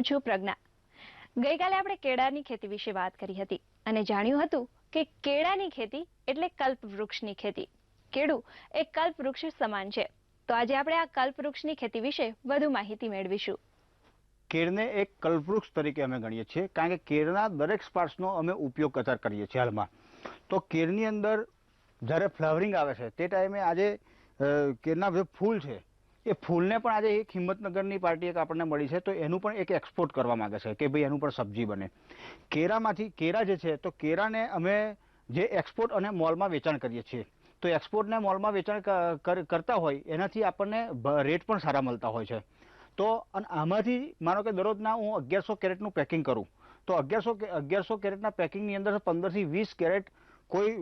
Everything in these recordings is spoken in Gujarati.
હું છું પ્રજ્ઞા. ગઈકાલે આપણે કેળાની ખેતી વિશે વાત કરી હતી અને જાણ્યું હતું કે કેળાની ખેતી એટલે કલ્પવૃક્ષની ખેતી. કેળું એ કલ્પવૃક્ષ સમાન છે. તો આજે આપણે આ કલ્પવૃક્ષની ખેતી વિશે વધુ માહિતી મેળવીશું. કેળને એક કલ્પવૃક્ષ તરીકે અમે ગણીએ છીએ, કારણ કે કેળના દરેક સ્પાર્ટ્સનો અમે ઉપયોગ અત્યારે કરીએ છીએ હાલમાં. તો કેળની અંદર જ્યારે ફ્લાવરિંગ આવે છે, તે ટાઈમે આજે કેળના જે ફૂલ છે એ ફૂલને પણ આજે એક હિંમતનગરની પાર્ટી એક આપણને મળી છે, તો એનું પણ એક એક્સપોર્ટ કરવા માંગે છે કે ભાઈ એનું પણ સબ્જી બને. કેરામાંથી, કેરા જે છે, તો કેરાને અમે જે એક્સપોર્ટ અને મોલમાં વેચાણ કરીએ છીએ, તો એક્સપોર્ટને મોલમાં વેચાણ કર- કરતા હોય, એનાથી આપણને રેટ પણ સારા મળતા હોય છે. તો અને આમાંથી માનો કે દરરોજના હું અગિયારસો કેરેટનું પેકિંગ કરું, તો અગિયારસો અગિયારસો કેરેટના પેકિંગની અંદર પંદરથી વીસ કેરેટ કોઈ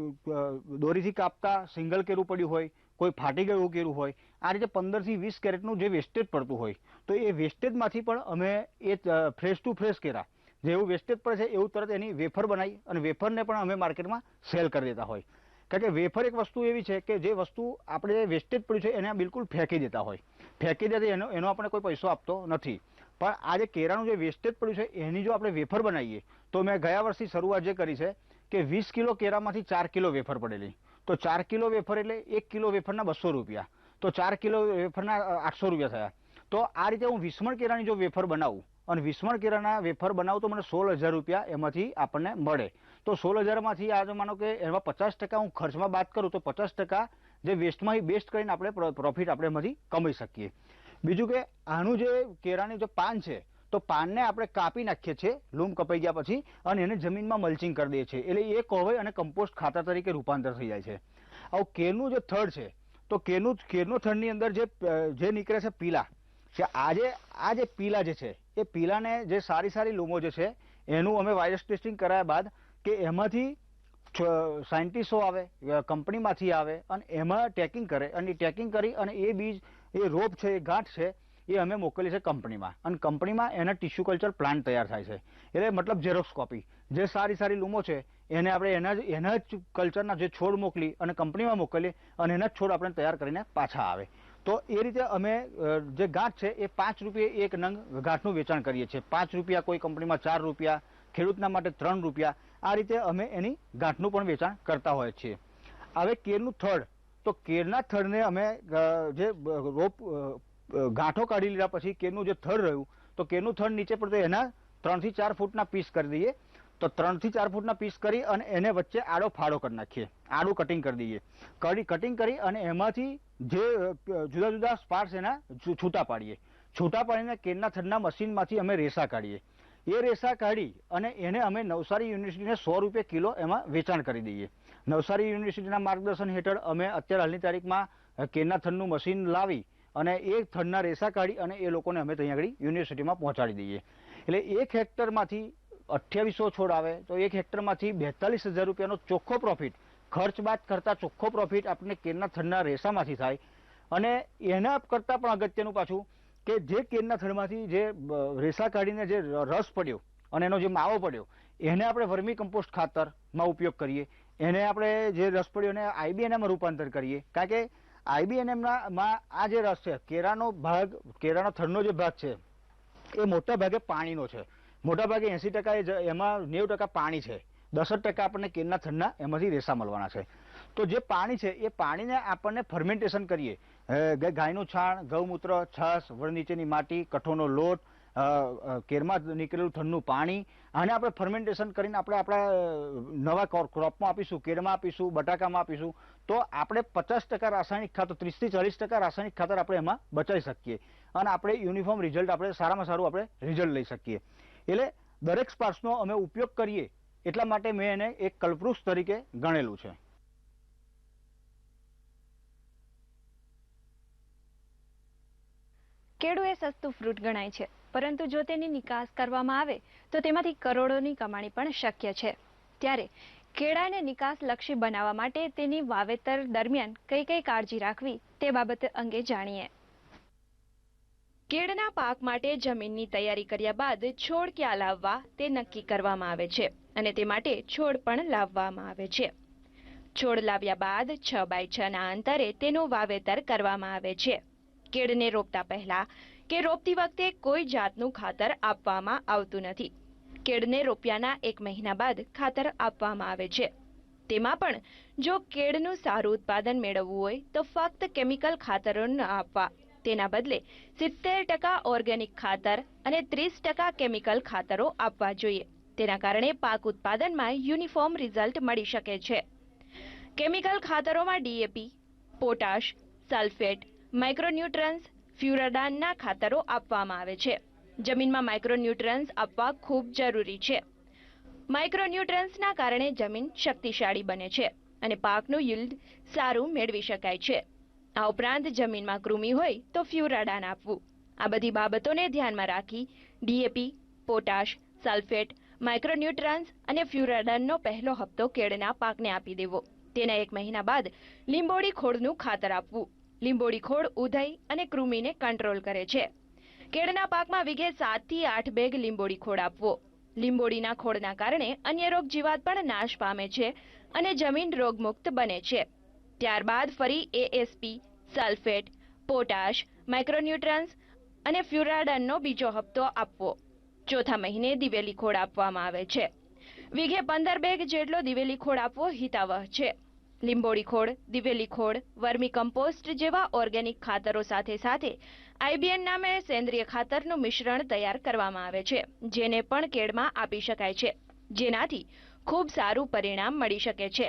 દોરીથી કાપતા, સિંગલ કેરું પડ્યું હોય, કોઈ ફાટી ગયું કેરું હોય આ રીતે પંદરથી વીસ કેરેટનું જે વેસ્ટેજ પડતું હોય, તો એ વેસ્ટેજમાંથી પણ અમે એ ફ્રેશ ટુ ફ્રેશ કેરા જેવું વેસ્ટેજ પડે છે એવું તરત એની વેફર બનાવી અને વેફરને પણ અમે માર્કેટમાં સેલ કરી દેતા હોય. કારણ કે વેફર એક વસ્તુ એવી છે કે જે વસ્તુ આપણે વેસ્ટેજ પડ્યું છે એને બિલકુલ ફેંકી દેતા હોય. ફેંકી દેતા એનો એનો આપણે કોઈ પૈસો આપતો નથી. પણ આ જે કેરાનું જે વેસ્ટેજ પડ્યું છે એની જો આપણે વેફર બનાવીએ, તો મેં ગયા વર્ષથી શરૂઆત જે કરી છે કે વીસ કિલો કેરામાંથી ચાર કિલો વેફર પડેલી. તો ચાર કિલો વેફર એટલે એક કિલો વેફરના બસો રૂપિયા. તો ચાર કિલો વેફરના આઠસો રૂપિયા થયા. તો આ રીતે હું વિસ્મણ કેરાની જો વેફર બનાવું, અને વિસ્મણ કેરાના વેફર બનાવું તો મને સોળ હજાર રૂપિયા એમાંથી આપણને મળે. તો સોળ હજારમાંથી આજે માનો કે એમાં પચાસ ટકા હું ખર્ચમાં બાદ કરું, તો પચાસ ટકા જે વેસ્ટમાં બેસ્ટ કરીને આપણે પ્રોફિટ આપણે એમાંથી કમાઈ શકીએ. બીજું કે આનું જે કેરાની જે પાન છે, તો પાનને આપણે કાપી નાખીએ છીએ, લૂમ કપાઈ ગયા પછી, અને એને જમીનમાં મલ્ચિંગ કરી દઈએ છીએ. એટલે એ કોવાઈ અને કમ્પોસ્ટ ખાતર તરીકે રૂપાંતર થઈ જાય છે. આવું કેરનું જે થડ છે તો કેરનું કેરનો થડની અંદર જે જે નીકળે છે પીલા. કે આજે આ જે પીલા જે છે, એ પીલાને જે સારી સારી લૂમો જે છે, એનું અમે વાયરસ ટેસ્ટિંગ કરાયા બાદ કે એમાંથી સાયન્ટિસ્ટો આવે કંપનીમાંથી આવે અને એમાં ટેકિંગ કરે. અને ટેકિંગ કરી અને એ બીજ, એ રોપ છે, એ ગાંઠ છે એ અમે મોકલીએ છીએ કંપનીમાં. અને કંપનીમાં એના ટિશ્યુ કલ્ચર પ્લાન્ટ તૈયાર થાય છે. એટલે મતલબ ઝેરોક્સ કોપી જે સારી સારી લૂમો છે, એને આપણે એના જ એના જ કલ્ચરના જે છોડ મોકલી અને કંપનીમાં મોકલીએ અને એના જ છોડ આપણે તૈયાર કરીને પાછા આવે. તો એ રીતે અમે જે ગાંઠ છે, એ પાંચ રૂપિયે એક નંગ ગાંઠનું વેચાણ કરીએ છીએ. પાંચ રૂપિયા કોઈ કંપનીમાં ચાર રૂપિયા, ખેડૂતના માટે ત્રણ રૂપિયા. આ રીતે અમે એની ગાંઠનું પણ વેચાણ કરતા હોઈએ છીએ. હવે કેરનું થડ. તો કેરના થડને અમે જે રોપ ગાંઠો કાઢી લીધા પછી કેનું જે થડ રહ્યું, તો કેનું થડ નીચે પડતું એના ત્રણથી ચાર ફૂટના પીસ કરી દઈએ. તો ત્રણથી ચાર ફૂટના પીસ કરી અને એને વચ્ચે આડો ફાળો કરી નાખીએ. આડું કટિંગ કરી દઈએ. કડી કટિંગ કરી અને એમાંથી જે જુદા જુદા સ્પાર્ટ્સ એના છૂટા પાડીએ. છૂટા પાડીને કેનના થડના મશીનમાંથી અમે રેસા કાઢીએ. એ રેસા કાઢી અને એને અમે નવસારી યુનિવર્સિટીને સો રૂપિયા કિલો એમાં વેચાણ કરી દઈએ. નવસારી યુનિવર્સિટીના માર્ગદર્શન હેઠળ અમે અત્યારે હાલની તારીખમાં કેનના થડનું મશીન લાવી અને એ થડના રેસા કાઢી અને એ લોકોને અમે ત્યાં આગળ યુનિવર્સિટીમાં પહોંચાડી દઈએ. એટલે એક હેક્ટરમાંથી અઠ્યાવીસો છોડ આવે, તો એક હેક્ટરમાંથી બેતાલીસ હજાર રૂપિયાનો ચોખ્ખો પ્રોફિટ ખર્ચ બાદ કરતા ચોખ્ખો પ્રોફિટ આપણને કેરના થડના રેસામાંથી થાય. અને એના કરતાં પણ અગત્યનું પાછું કે જે કેરના થડમાંથી જે રેસા કાઢીને જે રસ પડ્યો અને એનો જે માવો પડ્યો, એને આપણે વર્મી કમ્પોસ્ટ ખાતરમાં ઉપયોગ કરીએ. એને આપણે જે રસ પડ્યો એને આઈબીએનએમાં રૂપાંતર કરીએ. કારણ કે આઈબીએનએમના માં આ જે રસ છે, કેરાનો ભાગ, કેરાનો થડનો જે ભાગ છે, એ મોટા ભાગે પાણીનો છે. મોટા ભાગે એસી ટકા એ એમાં નેવું ટકા પાણી છે. દસ ટકા આપણને કેરના થડના એમાંથી રેસા મળવાના છે. તો જે પાણી છે, એ પાણીને આપણને ફર્મેન્ટેશન કરીએ. ગાયનું છાણ, ગૌમૂત્ર, છાસ વળ નીચેની માટી કઠોનો લોટ કેરમાં નીકળેલું ઠંડુ પાણી. આને આપણે ફર્મેન્ટેશન કરીને આપણે આપણા નવા ક્રો- ક્રોપમાં આપીશું, કેળમાં આપીશું, બટાકામાં આપીશું. તો આપણે પચાસ ટકા રાસાયણિક ખાતર, ત્રીસથી ચાલીસ ટકા રાસાયણિક ખાતર આપણે એમાં બચાવી શકીએ. અને આપણે યુનિફોર્મ રિઝલ્ટ આપણે સારામાં સારું આપણે રિઝલ્ટ લઈ શકીએ. એટલે દરેક સ્પાર્સનો અમે ઉપયોગ કરીએ એટલા માટે મેં એને એક કલ્પવૃક્ષ તરીકે ગણેલું છે. કેળું એ સસ્તું ફ્રૂટ ગણાય છે. પરંતુ જો તેની નિકાસ કરવામાં આવે, તો તેમાંથી કરોડોની કમાણી પણ શક્ય છે. ત્યારે કેળાને નિકાસલક્ષી બનાવવા માટે તેની વાવેતર દરમિયાન કઈ કઈ કાળજી રાખવી તે બાબત અંગે જાણીએ. કેળના પાક માટે જમીનની તૈયારી કર્યા બાદ છોડ ક્યાં લાવવા તે નક્કી કરવામાં આવે છે અને તે માટે છોડ પણ લાવવામાં આવે છે. છોડ લાવ્યા બાદ છ બાય છ ના અંતરે તેનું વાવેતર કરવામાં આવે છે. કેળને રોપતા પહેલા કે રોપતી વખતે કોઈ જાતનું ખાતર આપવામાં આવતું નથી. કેળને રોપ્યાના એક મહિના બાદ ખાતર આપવામાં આવે છે. તેમાં પણ જો કેળનું સારું ઉત્પાદન મેળવવું હોય તો ફક્ત કેમિકલ ખાતરો ન આપવા. તેના બદલે સિત્તેર ટકા ઓર્ગેનિક ખાતર અને ત્રીસ ટકા કેમિકલ ખાતરો આપવા જોઈએ. તેના કારણે પાક ઉત્પાદનમાં યુનિફોર્મ રિઝલ્ટ મળી શકે છે. કેમિકલ ખાતરોમાં ડીએપી, પોટાશ, સલ્ફેટ, માઇક્રોન્યુટ્રન્સ ફ્યુરાડાનના ખાતરો આપવામાં આવે છે. જમીનમાં માઇક્રોન્યુટ્રન્સ આપવા ખૂબ જરૂરી છે. માઇક્રોન્યુટ્રન્સના કારણે જમીન શક્તિશાળી બને છે અને પાકનું યુલ્ડ સારું મેળવી શકાય છે. આ ઉપરાંત જમીનમાં કૃમિ હોય તો ફ્યુરાડાન આપવું. આ બધી બાબતોને ધ્યાનમાં રાખી ડીએપી પોટાશ, સલ્ફેટ માઇક્રોન્યુટ્રન્સ અને ફ્યુરાડાનનો પહેલો હપ્તો કેળના પાકને આપી દેવો. તેના એક મહિના બાદ લીંબોળી ખોળનું ખાતર આપવું. લીંબોળી ખોળ, ઉધઈ અને કૃમિને કંટ્રોલ કરે છે. કેળના પાકમાં વિઘે સાતથી આઠ બેગ લીંબોડી ખોળ આપવો. લીંબોડીના ખોળના કારણે અન્ય રોગ જીવાત પણ નાશ પામે છે અને જમીન રોગમુક્ત બને છે. ત્યારબાદ ફરી એએસપી સલ્ફેટ પોટાશ માઇક્રોન્યુટ્રન્સ અને ફ્યુરાડનનો બીજો હપ્તો આપવો. ચોથા મહિને દિવેલી ખોળ આપવામાં આવે છે. વિઘે પંદર બેગ જેટલો દિવેલી ખોળ આપવો હિતાવહ છે. લીંબોળી ખોળ, દિવેલી ખોળ, વર્મી કમ્પોસ્ટ જેવા ઓર્ગેનિક ખાતરો સાથે સાથે આઈબીએન નામે સેન્દ્રિય ખાતરનું મિશ્રણ તૈયાર કરવામાં આવે છે, જેને પણ કેળમાં આપી શકાય છે, જેનાથી ખૂબ સારું પરિણામ મળી શકે છે.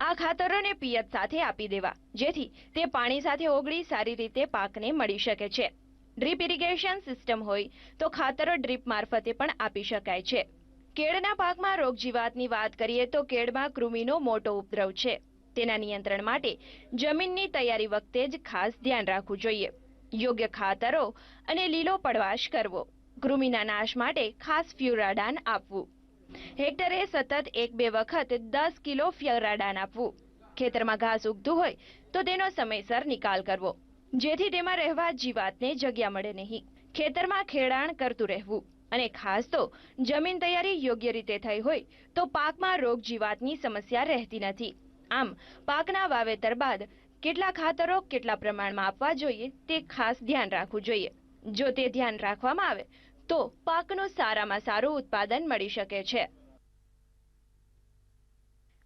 આ ખાતરોને પિયત સાથે આપી દેવા, જેથી તે પાણી સાથે ઓગળી સારી રીતે પાકને મળી શકે છે. ડ્રીપ ઇરિગેશન સિસ્ટમ હોય તો ખાતરો ડ્રીપ મારફતે પણ આપી શકાય છે. કેળના પાકમાં રોગજીવાતની વાત કરીએ તો કેળમાં કૃમિનો મોટો ઉપદ્રવ છે. તેના નિયંત્રણ માટે જમીનની તૈયારી વખતે જ ખાસ ધ્યાન રાખવું જોઈએ. યોગ્ય ખાતરો અને લીલો પડવાશ કરવો. કૃમિના નાશ માટે ખાસ ફ્યુરાડાન આપવું. હેક્ટરે સતત એક બે વખત દસ કિલો ફ્યુરાડાન આપવું. ખેતરમાં ઘાસ ઉગતું હોય તો તેનો સમયસર નિકાલ કરવો. જેથી તેમાં રહેવા જીવાતને જગ્યા મળે નહીં. ખેતરમાં ખેડાણ કરતું રહેવું અને ખાસ તો જમીન તૈયારી યોગ્ય રીતે થઈ હોય તો પાકમાં રોગ જીવાતની સમસ્યા રહેતી નથી. આમ, પાકના વાવેતર બાદ કેટલા ખાતરો કેટલા પ્રમાણમાં આપવા જોઈએ તે ખાસ ધ્યાન રાખવું જોઈએ. જો તે ધ્યાન રાખવામાં આવે, તો પાકનું સારામાં સારું ઉત્પાદન મળી શકે છે.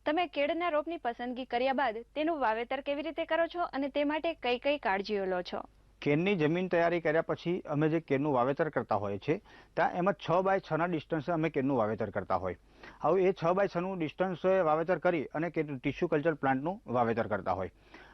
તમે કેળના રોપની પસંદગી કર્યા બાદ તેનું વાવેતર કેવી રીતે કરો છો અને તે માટે કઈ કઈ કાળજીઓ લો છો? કેરની જમીન તૈયારી કર્યા પછી અમે જે કેરનું વાવેતર કરતા હોઈએ છીએ, ત્યાં એમાં છ બાય છના ડિસ્ટન્સે અમે કેરનું વાવેતર કરતા હોય. હવે એ છ બાય છનું ડિસ્ટન્સ વાવેતર કરી અને ટિશ્યુ કલ્ચર પ્લાન્ટનું વાવેતર કરતા હોય.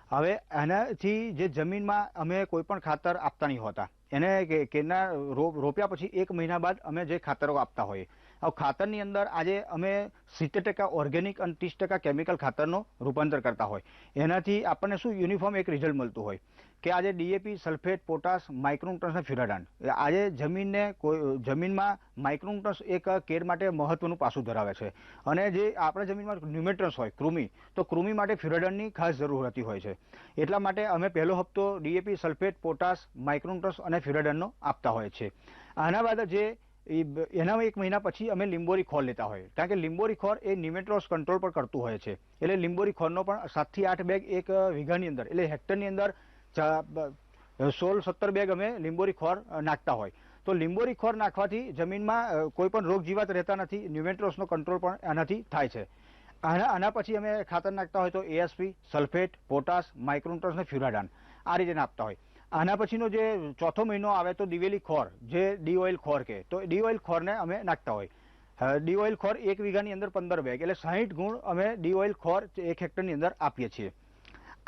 હવે એનાથી જે જમીનમાં અમે કોઈ પણ ખાતર આપતા નહીં હોતા. એને કે- રો- રોપ્યા પછી એક મહિના બાદ અમે જે ખાતરો આપતા હોઈએ. ખાતરની અંદર આજે અમે સિત્તેર ટકા ઓર્ગેનિક અને ત્રીસ ટકા કેમિકલ ખાતરનો રૂપાંતર કરતા હોય. એનાથી આપણને શું યુનિફોર્મ એક રિઝલ્ટ મળતું હોય? કે આજે ડીએપી સલ્ફેટ, પોટાશ, માઇક્રોન્યુટ્રન્સ અને ફ્યુરાડાન. આજે જમીનને કોઈ, જમીનમાં માઇક્રોન્યુટ્રન્સ એક કેર માટે મહત્વનું પાસું ધરાવે છે. અને જે આપણા જમીનમાં ન્યુમેટ્રન્સ હોય કૃમિ તો કૃમિ માટે ફ્યુરાડાનની ખાસ જરૂર રહેતી હોય છે. એટલા માટે અમે પહેલો હપ્તો ડીએપી સલ્ફેટ, પોટાશ, માઇક્રોન્યુટ્રન્સ અને ફ્યુરાડાનનો આપતા હોય છે. આના બાદ જે બ- એના એક મહિના પછી અમે લીંબોરી ખોર લેતા હોય કારણ કે લીંબોરી ખોર એ નિમેટ્રોસ કંટ્રોલ પર કરતું હોય છે. એટલે લીંબોરી ખોરનો પણ સાતથી આઠ બેગ એક વીઘાની અંદર, એટલે હેક્ટરની અંદર સોળ, સત્તર બેગ અમે લીંબોરી ખોર નાખતા હોય. તો લીંબોરી ખોર નાખવાથી જમીનમાં કોઈ પણ રોગ જીવાત રહેતા નથી ન્યુમેટ્રોસનો કંટ્રોલ પણ આનાથી થાય છે. આના આના પછી અમે ખાતર નાખતા હોય તો એએસપી સલ્ફેટ, પોટાશ માઇક્રોન્ટ્રોસ અને ફ્યુરાડાન આ રીતે નાખતા હોય. આના પછીનો જે ચોથો મહિનો આવે તો દિવેલી ખોર, જે ડી ઓઇલ ખોર કે તો ડી ઓઇલ ખોરને અમે નાખતા હોય. ડી ઓઇલ ખોર એક વીઘાની અંદર પંદર બેગ એટલે સાહીઠ ગુણ અમે ડી ઓઇલ ખોર એક હેક્ટરની અંદર આપીએ છીએ.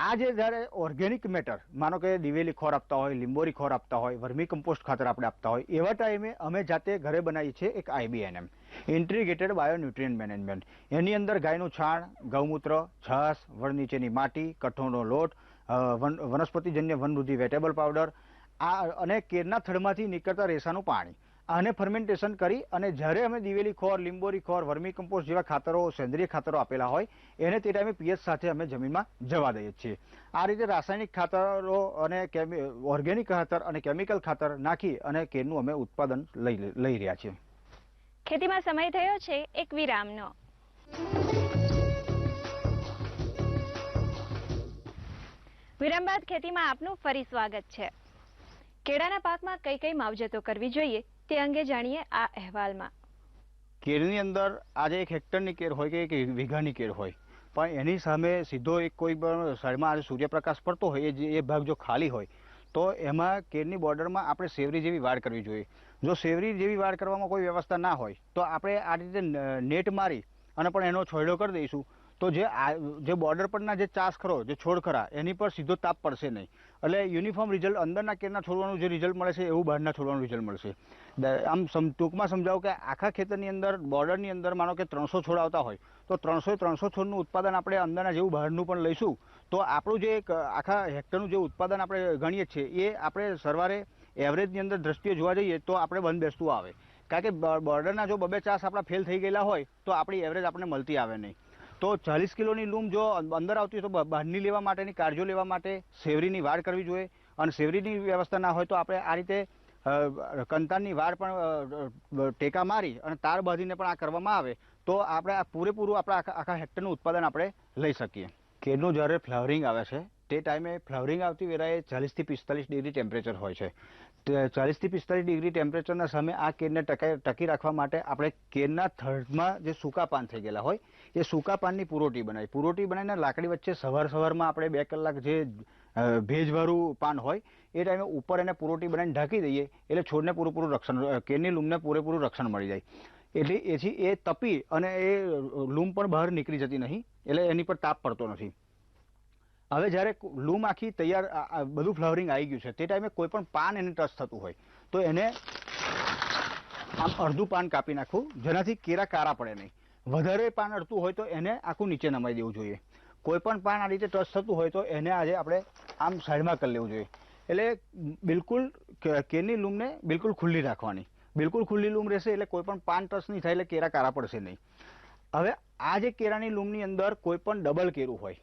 આ જે જ્યારે ઓર્ગેનિક મેટર, માનો કે દિવેલી ખોર આપતા હોય, લીંબોરી ખોર આપતા હોય, વર્મી કમ્પોસ્ટ ખાતર આપણે આપતા હોય, એવા ટાઈમે અમે જાતે ઘરે બનાવીએ છીએ એક આઈબીએનએમ ઇન્ટ્રીગેટેડ બાયોન્યુટ્રિયન્ટ મેનેજમેન્ટ. એની અંદર ગાયનું છાણ, ગૌમૂત્ર, છાસ વળ નીચેની માટી, કઠોળનો લોટ વન- વનસ્પતિજન્ય વનવૃદ્ધિ વેટેબલ પાવડર, આ અને કેરના થડમાંથી નીકળતા રેસાનું પાણી. આને ફર્મેન્ટેશન કરી અને જ્યારે અમે દિવેલી ખોર, લીંબોરી ખોર, વર્મી કમ્પોસ્ટ જેવા ખાતરો, સેન્દ્રિય ખાતરો આપેલા હોય, એને તે ટાઈમે પીએચ સાથે અમે જમીનમાં જવા દઈએ છીએ. આ રીતે રાસાયણિક ખાતરો અને ઓર્ગેનિક ખાતર અને કેમિકલ ખાતર નાખી અને કેરનું અમે ઉત્પાદન લઈ લઈ રહ્યા છીએ. ખેતીમાં સમય થયો છે એક વિરામનો. વિરામ ખેતીમાં આપનું ફરી સ્વાગત છે. કેળાના પાકમાં કઈ કઈ માવજતો કરવી જોઈએ તે અંગે જાણીએ આ અહેવાલમાં. કેળની અંદર આજે એક હેક્ટરની કેર હોય કે એક વીઘાની કેર હોય, પણ એની સામે સીધો એક કોઈ પણ સાઈડમાં સૂર્યપ્રકાશ પડતો હોય, એ એ ભાગ જો ખાલી હોય, તો એમાં કેરની બોર્ડરમાં આપણે સેવરી જેવી વાડ કરવી જોઈએ. જો સેવરી જેવી વાડ કરવામાં કોઈ વ્યવસ્થા ના હોય, તો આપણે આ રીતે નેટ મારી અને પણ એનો છોયડો કરી દઈશું. તો જે આ- જે બોર્ડર પરના જે ચાસ ખરો જે છોડ ખરા એની પર સીધો તાપ પડશે નહીં. એટલે યુનિફોર્મ રિઝલ્ટ અંદરના કેરના છોડવાનું જે રિઝલ્ટ મળે છે, એવું બહારના છોડવાનું રિઝલ્ટ મળશે. આમ સમ, ટૂંકમાં સમજાવું કે આખા ખેતરની અંદર બોર્ડરની અંદર માનો કે ત્રણસો છોડ આવતા હોય, તો ત્રણસો ત્રણસો છોડનું ઉત્પાદન આપણે અંદરના જેવું બહારનું પણ લઈશું. તો આપણું જે એક, આખા હેક્ટરનું જે ઉત્પાદન આપણે ગણીએ છીએ, એ આપણે સરવારે એવરેજની અંદર દ્રષ્ટિએ જોવા જઈએ, તો આપણે બંધ બેસતું આવે. કારણ કે બોર્ડરના જો બબે ચાસ આપણા ફેલ થઈ ગયેલા હોય, તો આપણી એવરેજ આપણને મળતી આવે નહીં. તો ચાલીસ કિલોની લૂમ જો અંદર આવતી હોય તો બહારની લેવા માટેની કાળજો લેવા માટે સેવરીની વાડ કરવી જોઈએ. અને સેવરીની વ્યવસ્થા ના હોય તો આપણે આ રીતે કંતાનની વાડ પણ ટેકા મારી અને તાર બાંધીને પણ આ કરવામાં આવે. તો આપણે આ પૂરેપૂરું આપણા આખા આખા હેક્ટરનું ઉત્પાદન આપણે લઈ શકીએ. કેડનું જ્યારે ફ્લાવરિંગ આવે છે, તે ટાઈમે ફ્લાવરિંગ આવતી વેળાએ ચાલીસથી પિસ્તાલીસ ડિગ્રી ટેમ્પરેચર હોય છે. ચાલીસથી પિસ્તાલીસ ડિગ્રી ટેમ્પરેચરના સામે આ કેરને ટકાઈ ટકી રાખવા માટે આપણે કેરના થર્ડમાં જે સૂકા પાન થઈ ગયેલા હોય, એ સૂકા પાનની પુરોટી બનાવી. પુરોટી બનાવીને લાકડી વચ્ચે સવાર સવારમાં આપણે બે કલાક જે ભેજવાળું પાન હોય, એ ટાઈમે ઉપર એને પુરોટી બનાવીને ઢાંકી દઈએ, એટલે છોડને પૂરેપૂરું રક્ષણ કેરની લૂમને પૂરેપૂરું રક્ષણ મળી જાય. એટલે એથી એ તપી અને એ લૂમ પણ બહાર નીકળી જતી નહીં, એટલે એની પર તાપ પડતો નથી. હવે જ્યારે લૂમ આખી તૈયાર બધું ફ્લાવરિંગ આવી ગયું છે, તે ટાઈમે કોઈ પણ પાન એને ટચ થતું હોય, તો એને આમ અડધું પાન કાપી નાખવું, જેનાથી કેરા કારા પડે નહીં. વધારે પાન અડતું હોય તો એને આખું નીચે નમાઈ દેવું જોઈએ. કોઈ પણ પાન આ રીતે ટચ થતું હોય તો એને આજે આપણે આમ સાઈડમાં કરી લેવું જોઈએ. એટલે બિલકુલ કેરની લૂમને બિલકુલ ખુલ્લી રાખવાની. બિલકુલ ખુલ્લી લૂમ રહેશે એટલે કોઈ પણ પાન ટચ નહીં થાય એટલે કેરા કારા પડશે નહીં. હવે આ જે કેરાની લૂમની અંદર કોઈ પણ ડબલ કેરું હોય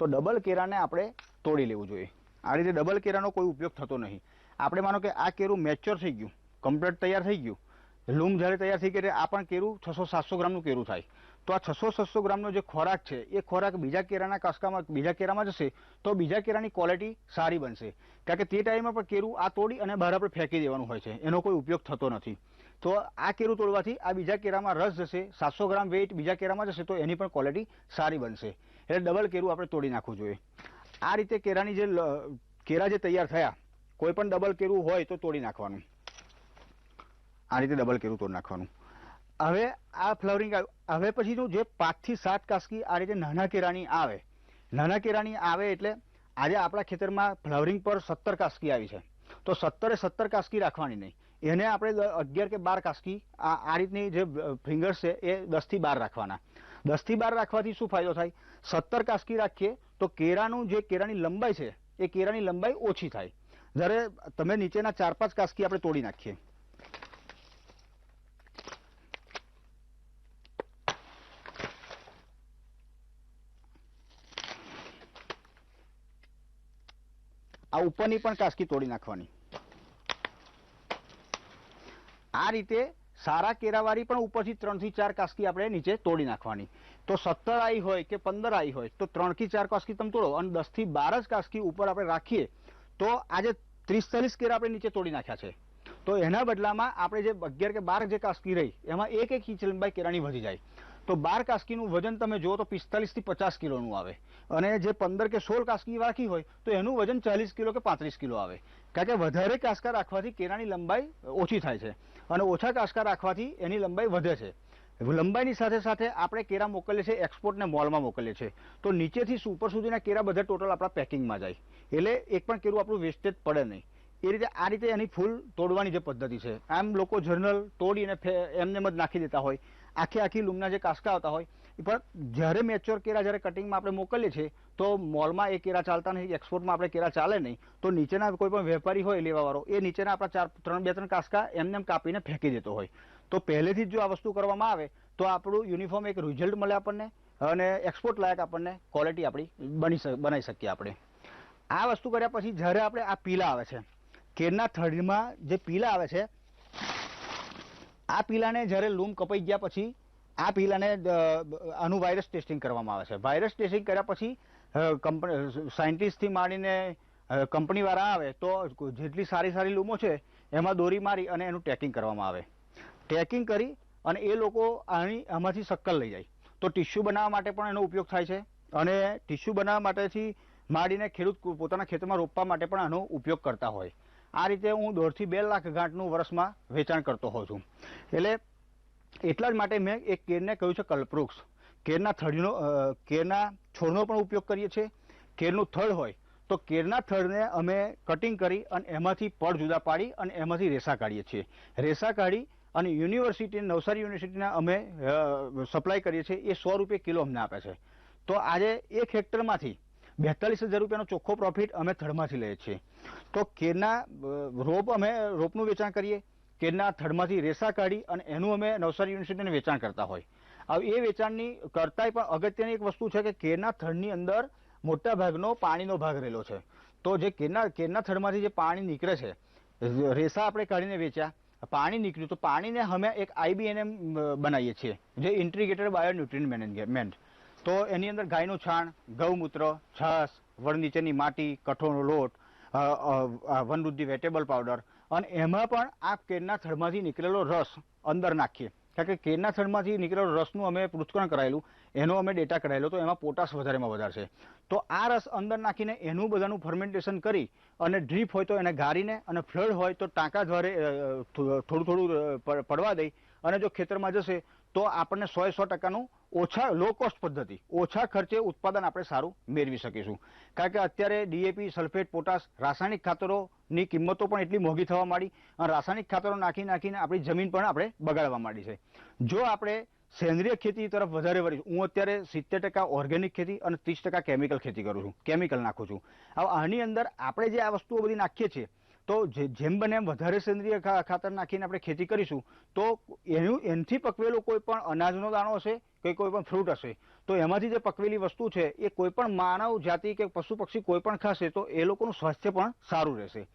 તો ડબલ કેરાને આપણે તોડી લેવું જોઈએ. આ રીતે ડબલ કેરાનો કોઈ ઉપયોગ થતો નહીં. આપણે માનો કે આ કેરું મેચ્યોર થઈ ગયું કમ્પ્લેટ તૈયાર થઈ ગયું. લૂમ જ્યારે તૈયાર થઈ ગઈ એટલે આ પણ કેરું છસો સાતસો ગ્રામનું કેરું થાય. તો આ છસો સાતસો ગ્રામનો જે ખોરાક છે, એ ખોરાક બીજા કેરાના કસકામાં, બીજા કેરામાં જશે તો બીજા કેરાની ક્વોલિટી સારી બનશે. કારણ કે તે ટાઈમમાં પણ કેરું આ તોડી અને બહાર આપણે ફેંકી દેવાનું હોય છે. એનો કોઈ ઉપયોગ થતો નથી. તો આ કેરું તોડવાથી આ બીજા કેરામાં રસ જશે, સાતસો ગ્રામ વેઇટ બીજા કેરામાં જશે તો એની પણ ક્વોલિટી સારી બનશે. એટલે ડબલ કેરું આપણે તોડી નાખવું જોઈએ. આ રીતે કેરાની જે કેરા જે તૈયાર થયા, કોઈ પણ ડબલ કેરું હોય તો તોડી નાખવાનું. આ રીતે ડબલ કેરું તોડી નાખવાનું. હવે આ ફ્લાવરિંગ હવે પછીનું જે પાંચથી સાત કાસકી આ રીતે નાના કેરાની આવે, નાના કેરાની આવે એટલે આજે આપણા ખેતરમાં ફ્લાવરિંગ પર સત્તર કાસકી આવી છે. તો સત્તરે સત્તર કાસકી રાખવાની નહીં. એને આપણે અગિયાર કે બાર કાસકી આ આ રીતની જે ફિંગર્સ છે એ દસથી બાર રાખવાના. દસથી બાર રાખવાથી શું ફાયદો થાય? સત્તર કાસકી રાખીએ તો કેરાનું જે કેરાની લંબાઈ છે, એ કેરાની લંબાઈ ઓછી થાય. જ્યારે તમે નીચેના ચાર પાંચ કાસકી આપણે તોડી નાખીએ. આ ઉપરની પણ કાસકી તોડી નાખવાની. આ રીતે સારા કેરાવાળી પણ ઉપરથી ત્રણથી ચાર કાસકી આપણે નીચે તોડી નાખવાની. તો સત્તર આવી હોય કે પંદર આવી હોય, તો ત્રણથી ચાર કાસકી તમે તોડો અને દસથી બાર જ કાસકી ઉપર આપણે રાખીએ, તો આજે ત્રીસ ચાલીસ કેરા આપણે નીચે તોડી નાખ્યા છે. તો એના બદલામાં આપણે જે અગિયાર કે બાર જે કાસકી રહી, એમાં એક એક ઇંચ લંબાઈ કેરાની વધી જાય. તો બાર કાસકીનું વજન તમે જુઓ તો પિસ્તાલીસથી પચાસ કિલોનું આવે. અને જે પંદર કે સોળ કાસકી રાખી હોય, તો એનું વજન ચાલીસ કિલો કે પાંત્રીસ કિલો આવે. કારણ કે વધારે કાસકા રાખવાથી કેરાની લંબાઈ ઓછી થાય છે અને ઓછા કાસકા રાખવાથી એની લંબાઈ વધે છે. લંબાઈની સાથે સાથે આપણે કેરા મોકલીએ છીએ, એક્સપોર્ટને મોલમાં મોકલીએ છીએ. તો નીચેથી ઉપર સુધીના કેરા બધા ટોટલ આપણા પેકિંગમાં જાય. એટલે એક પણ કેરું આપણું વેસ્ટેજ પડે નહીં. એ રીતે આ રીતે એની ફૂલ તોડવાની જે પદ્ધતિ છે. આમ લોકો જર્નલ તોડીને એમને એમ જ નાખી દેતા હોય. આખી આખી લૂમના જે કાસકા આવતા હોય પણ જ્યારે મેચ્યોર કેરા જ્યારે કટિંગમાં આપણે મોકલીએ છીએ, તો મોલમાં એ કેરા ચાલતા નહીં એક્સપોર્ટમાં આપણે કેરા ચાલે નહીં, તો નીચેના કોઈ પણ વેપારી હોય, લેવાવાળો, એ નીચેના આપણા ચાર, ત્રણ, બે, ત્રણ કાસકા એમને એમ કાપીને ફેંકી દેતો હોય. તો પહેલેથી જ જો આ વસ્તુ કરવામાં આવે, તો આપણું યુનિફોર્મ એક રિઝલ્ટ મળે આપણને અને એક્સપોર્ટ લાયક આપણને ક્વોલિટી આપણી બની બનાવી શકીએ આપણે. આ વસ્તુ કર્યા પછી જ્યારે આપણે આ પીલા આવે છે કેરના થર્ડમાં જે પીલા આવે છે, આ પીલાને જ્યારે લૂમ કપાઈ ગયા પછી આ પીલાને આનું વાયરસ ટેસ્ટિંગ કરવામાં આવે છે. વાયરસ ટેસ્ટિંગ કર્યા પછી કંપની સાયન્ટિસ્ટથી માંડીને કંપનીવાળા આવે તો જેટલી સારી સારી લૂમો છે, એમાં દોરી મારી અને એનું ટ્રેકિંગ કરવામાં આવે. ટ્રેકિંગ કરી અને એ લોકો આની, આમાંથી શક્કર લઈ જાય. તો ટીશ્યુ બનાવવા માટે પણ એનો ઉપયોગ થાય છે અને ટીશ્યુ બનાવવા માટેથી માંડીને ખેડૂત પોતાના ખેતરમાં રોપવા માટે પણ આનો ઉપયોગ કરતા હોય. આ રીતે હું દોઢથી બે લાખ ગાંઠનું વર્ષમાં વેચાણ કરતો હોઉં છું. એટલે એટલા જ માટે મેં એક કેરને કહ્યું છે કલ્પવૃક્ષ. કેરના થળીનો કેરના છોડનો પણ ઉપયોગ કરીએ છીએ. કેરનું થડ હોય તો કેરના થડને અમે કટિંગ કરી અને એમાંથી પડ જુદા પાડી અને એમાંથી રેસા કાઢીએ છીએ. રેસા કાઢી અને યુનિવર્સિટી, નવસારી યુનિવર્સિટીના અમે સપ્લાય કરીએ છીએ. એ સો રૂપિયા કિલો અમને આપે છે. તો આજે એક હેક્ટરમાંથી બેતાલીસ હજાર રૂપિયાનો ચોખ્ખો પ્રોફિટ અમે થડમાંથી લઈએ છીએ. તો કેરના રોપ અમે, રોપનું વેચાણ કરીએ. કેરના થડમાંથી રેસા કાઢી અને એનું અમે નવસારી યુનિવર્સિટીને વેચાણ કરતા હોય. હવે એ વેચાણની કરતાંય પણ અગત્યની એક વસ્તુ છે કે કેરના થડની અંદર મોટા ભાગનો પાણીનો ભાગ રહેલો છે. તો જે કેરના કેરના થડમાંથી જે પાણી નીકળે છે, રેસા આપણે કાઢીને વેચ્યા, પાણી નીકળ્યું, તો પાણીને અમે એક આઈબીએનએમ બનાવીએ છીએ, જે ઇન્ટ્રીગેટેડ બાયો ન્યુટ્રિન મેનેજમેન્ટ. તો એની અંદર ગાયનું છાણ, ગૌમૂત્ર, છાસ, વડ નીચેની માટી કઠોળનો લોટ વનવૃદ્ધિ વેટેબલ પાવડર અને એમાં પણ આ કેરના થડમાંથી નીકળેલો રસ અંદર નાખીએ. કારણ કે કેરના થડમાંથી નીકળેલો રસનું અમે પૃથ્થકરણ કરાયેલું, એનો અમે ડેટા કરાયેલો તો એમાં પોટાશ વધારેમાં વધારે છે તો આ રસ અંદર નાખીને એનું બધાનું ફર્મેન્ટેશન કરી અને ડ્રીપ હોય તો એને ગાળીને અને ફ્લડ હોય તો ટાંકા દ્વારે થોડું થોડું પડવા દઈ અને જો ખેતરમાં જશે તો આપણને સો સો ટકાનું ઓછા લો કોસ્ટ પદ્ધતિ, ઓછા ખર્ચે ઉત્પાદન આપણે સારું મેળવી શકીશું. કારણ કે અત્યારે ડીએપી સલ્ફેટ પોટાશ રાસાયણિક ખાતરોની કિંમતો પણ એટલી મોંઘી થવા માંડી અને રાસાયણિક ખાતરો નાખી નાખીને આપણી જમીન પણ આપણે બગાડવા માંડી છે. જો આપણે સેન્દ્રિય ખેતી તરફ વધારે વળી, હું અત્યારે સિત્તેર ટકા ઓર્ગેનિક ખેતી અને ત્રીસ ટકા કેમિકલ ખેતી કરું છું, કેમિકલ નાખું છું. હવે આની અંદર આપણે જે આ વસ્તુઓ બધી નાખીએ છીએ, તો જેમ બને એમ વધારે સેન્દ્રિય ખાતર નાખીને આપણે ખેતી કરીશું, તો એનું, એનથી પકવેલો કોઈ પણ અનાજનો દાણો હશે કે કોઈ પણ ફ્રૂટ હશે, તો એમાંથી જે પકવેલી વસ્તુ છે, એ કોઈ પણ માનવ જાતિ કે પશુ પક્ષી કોઈ પણ ખાશે, તો એ લોકોનું સ્વાસ્થ્ય પણ સારું રહેશે.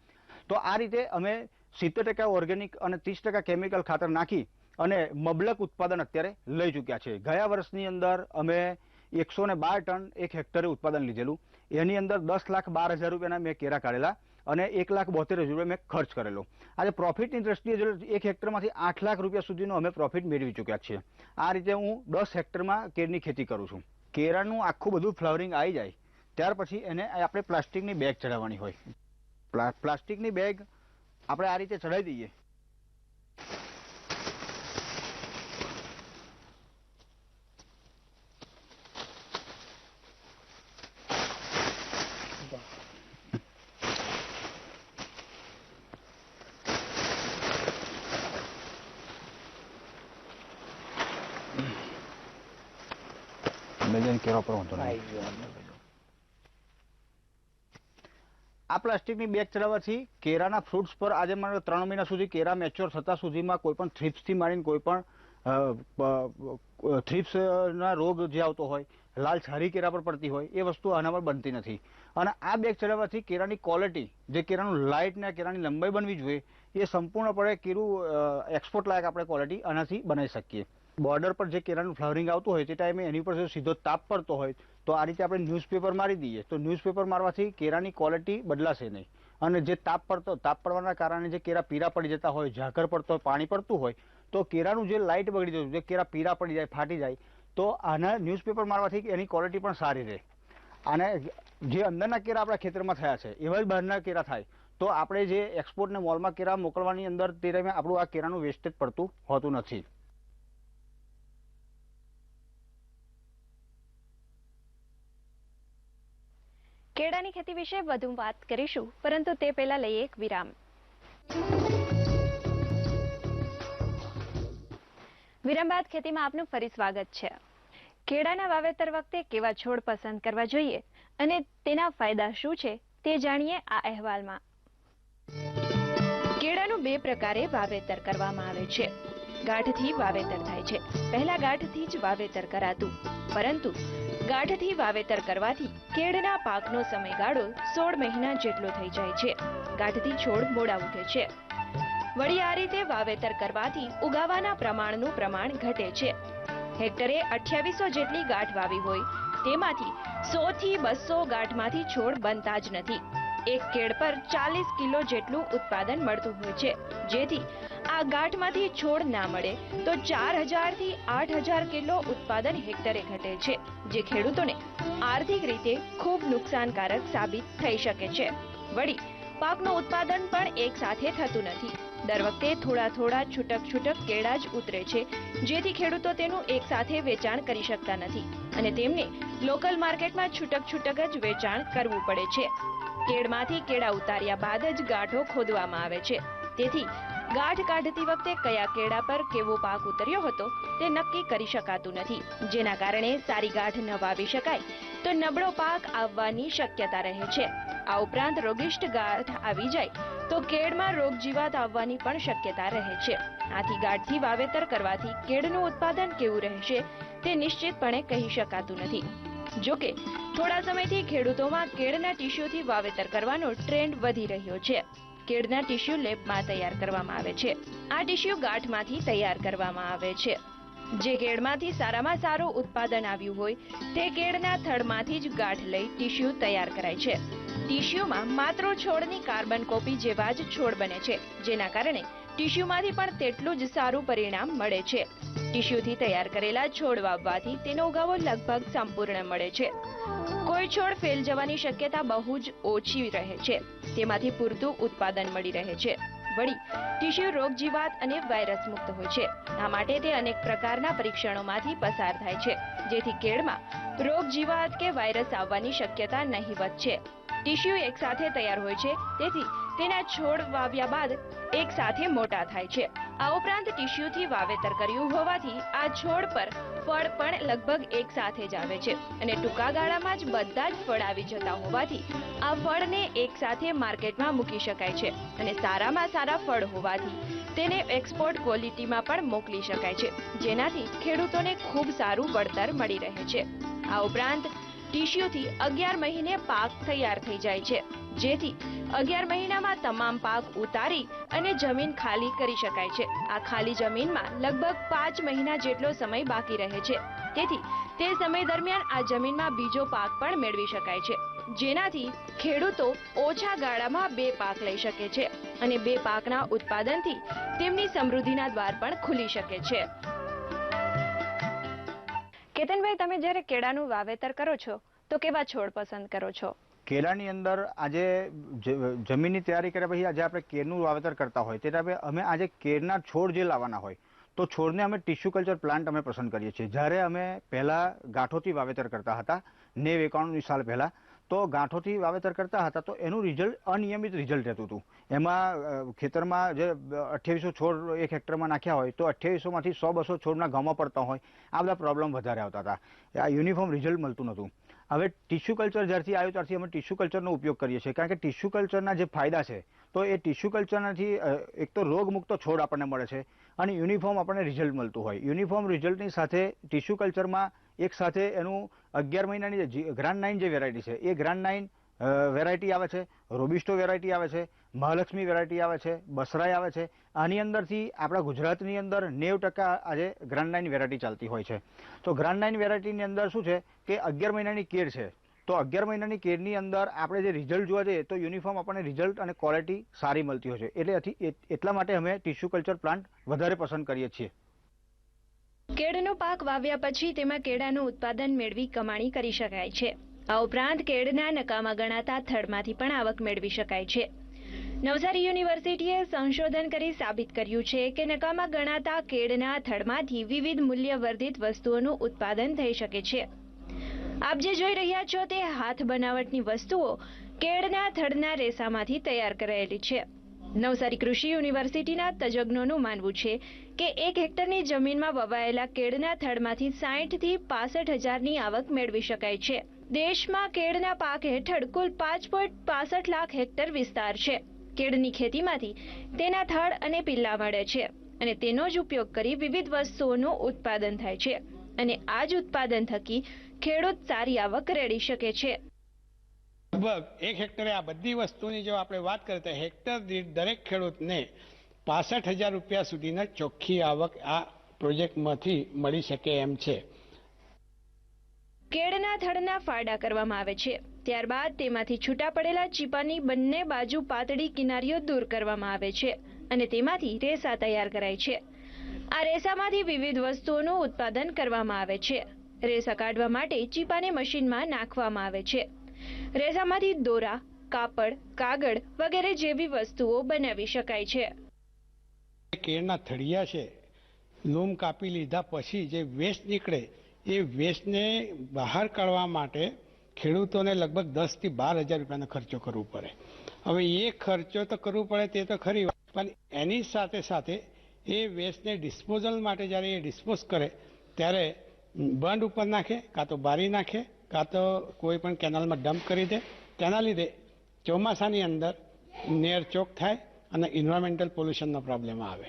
તો આ રીતે અમે સિત્તેર ટકા ઓર્ગેનિક અને ત્રીસ ટકા કેમિકલ ખાતર નાખી અને મબલક ઉત્પાદન અત્યારે લઈ ચૂક્યા છે. ગયા વર્ષની અંદર અમે એકસો ને બાર ટન એક હેક્ટરે ઉત્પાદન લીધેલું. એની અંદર દસ લાખ બાર હજાર રૂપિયાના મેં કેરા કાઢેલા અને એક લાખ બોતેર હજાર રૂપિયા મેં ખર્ચ કરેલો. આજે પ્રોફિટની દ્રષ્ટિએ જો એક હેક્ટરમાંથી આઠ લાખ રૂપિયા સુધીનો અમે પ્રોફિટ મેળવી ચૂક્યા છીએ. આ રીતે હું દસ હેક્ટરમાં કેરની ખેતી કરું છું. કેરાનું આખું બધું ફ્લાવરિંગ આવી જાય. ત્યાર પછી એને આપણે પ્લાસ્ટિકની બેગ ચડાવવાની હોય. પ્લાસ્ટિકની બેગ આપણે આ રીતે ચડાવી દઈએ. મેજન કેરો પર વાંધો નહીં આ પ્લાસ્ટિકની બેગ ચલાવવાથી કેરાના ફ્રૂટ્સ પર આજે મારે ત્રણ મહિના સુધી કેરા મેચ્યોર થતા સુધીમાં કોઈ પણ થ્રિપ્સથી માંડીને કોઈ પણ થ્રિપ્સના રોગ જે આવતો હોય, લાલ છારી કેરા પર પડતી હોય, એ વસ્તુ આના પર બનતી નથી. અને આ બેગ ચલાવવાથી કેરાની ક્વોલિટી જે કેરાનું લાઇટ ને કેરાની લંબાઈ બનવી જોઈએ, એ સંપૂર્ણપણે કેરું એક્સપોર્ટ લાયક આપણે ક્વોલિટી આનાથી બનાવી શકીએ. બોર્ડર પર જે કેરાનું ફ્લાવરિંગ આવતું હોય, તે ટાઈમે એની ઉપર સીધો તાપ પડતો હોય તો આ રીતે આપણે ન્યૂઝપેપર મારી દઈએ. તો ન્યૂઝપેપર મારવાથી કેરાની ક્વોલિટી બદલાશે નહીં. અને જે તાપ પડતો, તાપ પડવાના કારણે જે કેરા પીરા પડી જતા હોય, ઝાકર પડતો હોય, પાણી પડતું હોય, તો કેરાનું જે લાઇટ બગડી જતું જે કેરા પીળા પડી જાય, ફાટી જાય, તો આના ન્યૂઝપેપર મારવાથી એની ક્વોલિટી પણ સારી રહે. અને જે અંદરના કેરા આપણા ખેતરમાં થયા છે, એવા જ બહારના કેરા થાય. તો આપણે જે એક્સપોર્ટ ને મોલમાં કેરા મોકલવાની અંદર તે ટાઈમે આપણું આ કેરાનું વેસ્ટેજ પડતું હોતું નથી. કેળાની ખેતી વિશે વધુ વાત કરીશું, પરંતુ તે પહેલા લઈએ એક વિરામ. વિરામ બાદ ખેતીમાં આપનું ફરી સ્વાગત છે. કેળાના વાવેતર વખતે કેવા છોડ પસંદ કરવા જોઈએ અને તેના ફાયદા શું છે તે જાણીએ આ અહેવાલમાં. કેળાનું બે પ્રકારે વાવેતર કરવામાં આવે છે. ગાંઠથી વાવેતર થાય છે. પહેલા ગાંઠથી જ વાવેતર કરાતું. પરંતુ ગાંઠથી વાવેતર કરવાથી કેળના પાકનો સમયગાળો સોળ મહિના જેટલો થઈ જાય છે. ગાંઠથી છોડ મોડા ઉઠે છે. વળી આ રીતે વાવેતર કરવાથી ઉગાવાના પ્રમાણનું પ્રમાણ ઘટે છે. હેક્ટરે અઠ્યાવીસો જેટલી ગાંઠ વાવી હોય, તેમાંથી સો થી બસો ગાંઠમાંથી છોડ બનતા જ નથી. એક કેળ પર ચાલીસ કિલો જેટલું ઉત્પાદન મળતું હોય છે. જેથી આ ગાંઠમાંથી છોડ ના મળે, તો ચાર હજારથી આઠ કિલો ઉત્પાદન હેક્ટરે ઘટે છે, જે ખેડૂતોને આર્થિક રીતે ખૂબ નુકસાનકારક સાબિત થઈ શકે છે. વળી, પાકનું ઉત્પાદન પણ એક સાથે થતું નથી. દર વખતે થોડા થોડા છૂટક છૂટક કેળા જ ઉતરે છે, જેથી ખેડૂતો તેનું એક સાથે વેચાણ કરી શકતા નથી. અને તેમને લોકલ માર્કેટમાં છૂટક છૂટક જ વેચાણ કરવું પડે છે. કેળમાંથી કેળા ઉતાર્યા બાદ જ ગાંઠો ખોદવામાં આવે છે. તેથી ગાંઠ કાઢતી વખતે કયા કેળા પર કેવો પાક ઉતર્યો હતો તે નક્કી કરી શકાતું નથી. જેના કારણે સારી ગાંઠ ન વાવી શકાય તો નબળો પાક આવવાની શક્યતા રહે છે. આ ઉપરાંત રોગિષ્ટ ગાંઠ આવી જાય તો કેળમાં રોગ જીવાત આવવાની પણ શક્યતા રહે છે. આથી ગાંઠથી વાવેતર કરવાથી કેળનું ઉત્પાદન કેવું રહેશે તે નિશ્ચિતપણે કહી શકાતું નથી. જોકે, થોડા સમયથી ખેડૂતોમાં કેળના ટીસ્યુથી વાવેતર કરવાનો ટ્રેન્ડ વધી રહ્યો છે. કેળના ટીસ્યુ લેબમાં તૈયાર કરવામાં આવે છે. આ ટીસ્યુ ગાંઠમાંથી તૈયાર કરવામાં આવે છે. જે કેળમાંથી સારામાં સારું ઉત્પાદન આવ્યું હોય, તે કેળના થડમાંથી જ ગાંઠ લઈ ટીસ્યુ તૈયાર કરાય છે. ટીસ્યુમાં માત્ર છોડની કાર્બન કોપી જેવા જ છોડ બને છે, જેના કારણે ટીસ્યુમાંથી પણ તેટલું જ સારું પરિણામ મળે છે. ટીશ્યુથી તૈયાર કરેલા છોડ વાવવાથી તેનો ઉગાવો લગભગ સંપૂર્ણ મળે છે. કોઈ છોડ ફેલ જવાની શક્યતા બહુ જ ઓછી રહે છે. તેમાંથી પૂરતું ઉત્પાદન મળી રહે છે. વળી ટીસ્યુ રોગ, જીવાત અને વાયરસ મુક્ત હોય છે. આ માટે તે અનેક પ્રકારના પરીક્ષણોમાંથી પસાર થાય છે. જેથી કેળમાં રોગ, જીવાત કે વાયરસ આવવાની શક્યતા નહીવત છે. ટીશ્યુ એકસાથે તૈયાર હોય છે. તેથી તેના છોડ વાવ્યા બાદ એક સાથે મોટા થાય છે. આ ઉપરાંત ટીશ્યુથી વાવેતર કર્યું હોવાથી આ છોડ પર ફળ પણ લગભગ એક સાથે જ આવે છે અને ટૂંકા ગાળામાં જ બધા જ ફળ આવી જતા હોવાથી આ ફળને એક સાથે માર્કેટમાં મૂકી શકાય છે અને સારામાં સારા ફળ હોવાથી તેને એક્સપોર્ટ ક્વોલિટીમાં પણ મોકલી શકાય છે. જેનાથી ખેડૂતોને ખૂબ સારું વળતર મળી રહે છે. આ ઉપરાંત ટીસ્યુથી અગિયાર મહિને પાક તૈયાર થઈ જાય છે. જેથી અગિયાર મહિનામાં તમામ પાક ઉતારી અને જમીન ખાલી કરી શકાય છે. આ ખાલી જમીનમાં લગભગ પાંચ મહિના જેટલો સમય બાકી રહે છે. તેથી તે સમય દરમિયાન આ જમીનમાં બીજો પાક પણ મેળવી શકાય છે. જેનાથી ખેડૂતો ઓછા ગાળામાં બે પાક લઈ શકે છે અને બે પાકના ઉત્પાદનથી તેમની સમૃદ્ધિના દ્વાર પણ ખુલી શકે છે. કેતનભાઈ, તમે જ્યારે કેળાનું વાવેતર કરો છો, તો કેવા છોડ પસંદ કરો છો? કેળાની અંદર આજે જમીનની તૈયારી કર્યા પછી આજે આપણે કેળનું વાવેતર કરતા હોય તે ટાઈપે અમે આજે કેળના છોડ જે લાવવાના હોય, તો છોડને અમે ટિશ્યુ કલ્ચર પ્લાન્ટ અમે પસંદ કરીએ છીએ. જ્યારે અમે પહેલાં ગાંઠોથી વાવેતર કરતા હતા, નેવ એકાણુંની સાલ પહેલાં તો ગાંઠોથી વાવેતર કરતા હતા, તો એનું રિઝલ્ટ અનિયમિત રિઝલ્ટ રહેતું હતું. એમાં ખેતરમાં જે અઠ્યાવીસો છોડ એક હેક્ટરમાં નાખ્યા હોય, તો અઠ્યાવીસોમાંથી સો બસો છોડના ગામમાં પડતા હોય, આ બધા પ્રોબ્લેમ વધારે આવતા હતા. આ યુનિફોર્મ રિઝલ્ટ મળતું નહોતું. હવે ટિશ્યુ કલ્ચર જ્યારથી આવ્યું, ત્યારથી અમે ટિશ્યુ કલ્ચરનો ઉપયોગ કરીએ છીએ. કારણ કે ટિશ્યુ કલ્ચરના જે ફાયદા છે, તો એ ટિશ્યુ કલ્ચરનાથી એક તો રોગમુક્ત છોડ આપણને મળે છે અને યુનિફોર્મ આપણને રિઝલ્ટ મળતું હોય. યુનિફોર્મ રિઝલ્ટની સાથે ટિશ્યુ કલ્ચરમાં એક સાથે એનું અગિયાર મહિનાની જે ગ્રાન્ડ નાઇન જે વેરાયટી છે, એ ગ્રાન્ડ નાઇન વેરાયટી આવે છે રોબિસ્ટો વેરાયટી આવે છે મહાલક્ષ્મી વેરાયટી આવે છે બસરાય આવે છે. આની અંદરથી આપણા ગુજરાતની અંદર નેવ ટકા આજે ગ્રાન્ડ નાઇન વેરાયટી ચાલતી હોય છે. તો ગ્રાન્ડ નાઇન વેરાયટીની અંદર શું છે કે અગિયાર મહિનાની કેર છે. તો અગિયાર મહિનાની કેરની અંદર આપણે જે રિઝલ્ટ જોવા જઈએ તો યુનિફોર્મ આપણને રિઝલ્ટ અને ક્વોલિટી સારી મળતી હોય છે. એટલે એટલા માટે અમે ટિશ્યુ કલ્ચર પ્લાન્ટ વધારે પસંદ કરીએ છીએ. કેળનો પાક વાવ્યા પછી તેમાં કેળાનું ઉત્પાદન મેળવી કમાણી કરી શકાય છે. આ ઉપરાંત કેળના નકામા ગણાતા થડમાંથી પણ આવક મેળવી શકાય છે. નવસારી યુનિવર્સિટીએ સંશોધન કરી સાબિત કર્યું છે કે નકામા ગણાતા કેળના થડમાંથી વિવિધ મૂલ્યવર્ધિત વસ્તુઓનું ઉત્પાદન થઈ શકે છે. આપ જે જોઈ રહ્યા છો તે હાથ બનાવટની વસ્તુઓ કેળના થડના રેસામાંથી તૈયાર કરાયેલી છે. નવસારી કૃષિ યુનિવર્સિટીના તજજ્ઞોનું માનવું છે કે એક હેક્ટરની જમીનમાં વવાયેલા કેળના થડમાંથી સાઠથી પાસઠ હજારની આવક મેળવી શકાય છે. દેશમાં કેળના પાક હેઠળ કુલ પાંચ પોઈન્ટ પાસઠ લાખ હેક્ટર વિસ્તાર છે. કેળની ખેતીમાંથી તેના થડ અને પિલ્લા મળે છે અને તેનો જ ઉપયોગ કરી વિવિધ વસ્તુઓનું ઉત્પાદન થાય છે. અને આ જ ઉત્પાદન થકી ખેડૂત સારી આવક રેડી શકે છે. લગભગ એક હેક્ટરે આ બધી વસ્તુની જો આપણે વાત કરીએ તો હેક્ટર દીઠ દરેક ખેડૂતને પાસઠ હજાર રૂપિયા સુધીના ચોખ્ખી આવક આ પ્રોજેક્ટમાંથી મળી શકે એમ છે. કેળના થડના ફાડા કરવામાં આવે છે. ત્યારબાદ તેમાંથી છૂટા પડેલા ચીપાની બંને બાજુ પાતળી કિનારીઓ દૂર કરવામાં આવે છે અને તેમાંથી રેસા તૈયાર કરાય છે. આ રેસામાંથી વિવિધ વસ્તુઓનું ઉત્પાદન કરવામાં આવે છે. રેસા કાઢવા માટે ચીપાને મશીનમાં નાખવામાં આવે છે. રેસામાંથી દોરા, કાપડ, કાગળ વગેરે જેવી વસ્તુઓ બનાવી શકાય છે. કેળના થળિયા છે, લૂમ કાપી લીધા પછી જે વેસ્ટ નીકળે, એ વેસ્ટને બહાર કાઢવા માટે ખેડૂતોને લગભગ દસથી બાર હજાર રૂપિયાનો ખર્ચો કરવો પડે. હવે એ ખર્ચો તો કરવો પડે, તે તો ખરી પણ એની સાથે સાથે એ વેસ્ટને ડિસ્પોઝલ માટે જ્યારે એ ડિસ્પોઝ કરે, ત્યારે બંધ ઉપર નાખે, કાં તો બારી નાખે કાં તો કોઈ પણ કેનાલમાં ડમ્પ કરી દે. તેના લીધે ચોમાસાની અંદર નેર ચોક થાય અને ઇન્વાયરમેન્ટલ પોલ્યુશનનો પ્રોબ્લેમ આવે.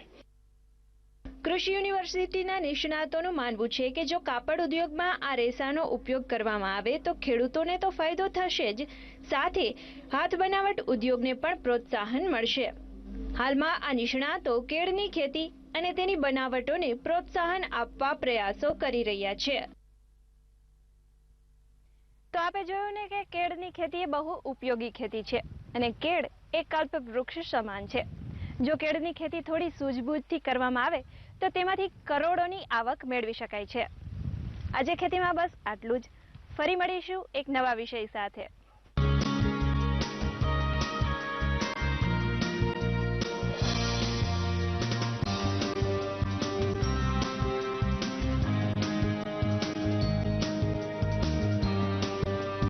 કૃષિ યુનિવર્સિટીના નિષ્ણાતોનું માનવું છે કે જો કાપડ ઉદ્યોગમાં આ રેસાનો ઉપયોગ કરવામાં આવે તો ખેડૂતોને તો ફાયદો થશે જ. સાથે હાથ બનાવટ ઉદ્યોગને પણ પ્રોત્સાહન મળશે. હાલમાં આ નિષ્ણાતો કેળની ખેતી અને તેની બનાવટોને પ્રોત્સાહન આપવા પ્રયાસો કરી રહ્યા છે. તો આપે જોયું ને કે કેળની ખેતી એ બહુ ઉપયોગી ખેતી છે અને કેળ એ કલ્પ વૃક્ષ સમાન છે. જો કેળની ખેતી થોડી સૂઝબૂઝથી કરવામાં આવે, તો તેમાંથી કરોડોની આવક મેળવી શકાય છે. આજે ખેતીમાં બસ આટલું જ. ફરી મળીશું એક નવા વિષય સાથે.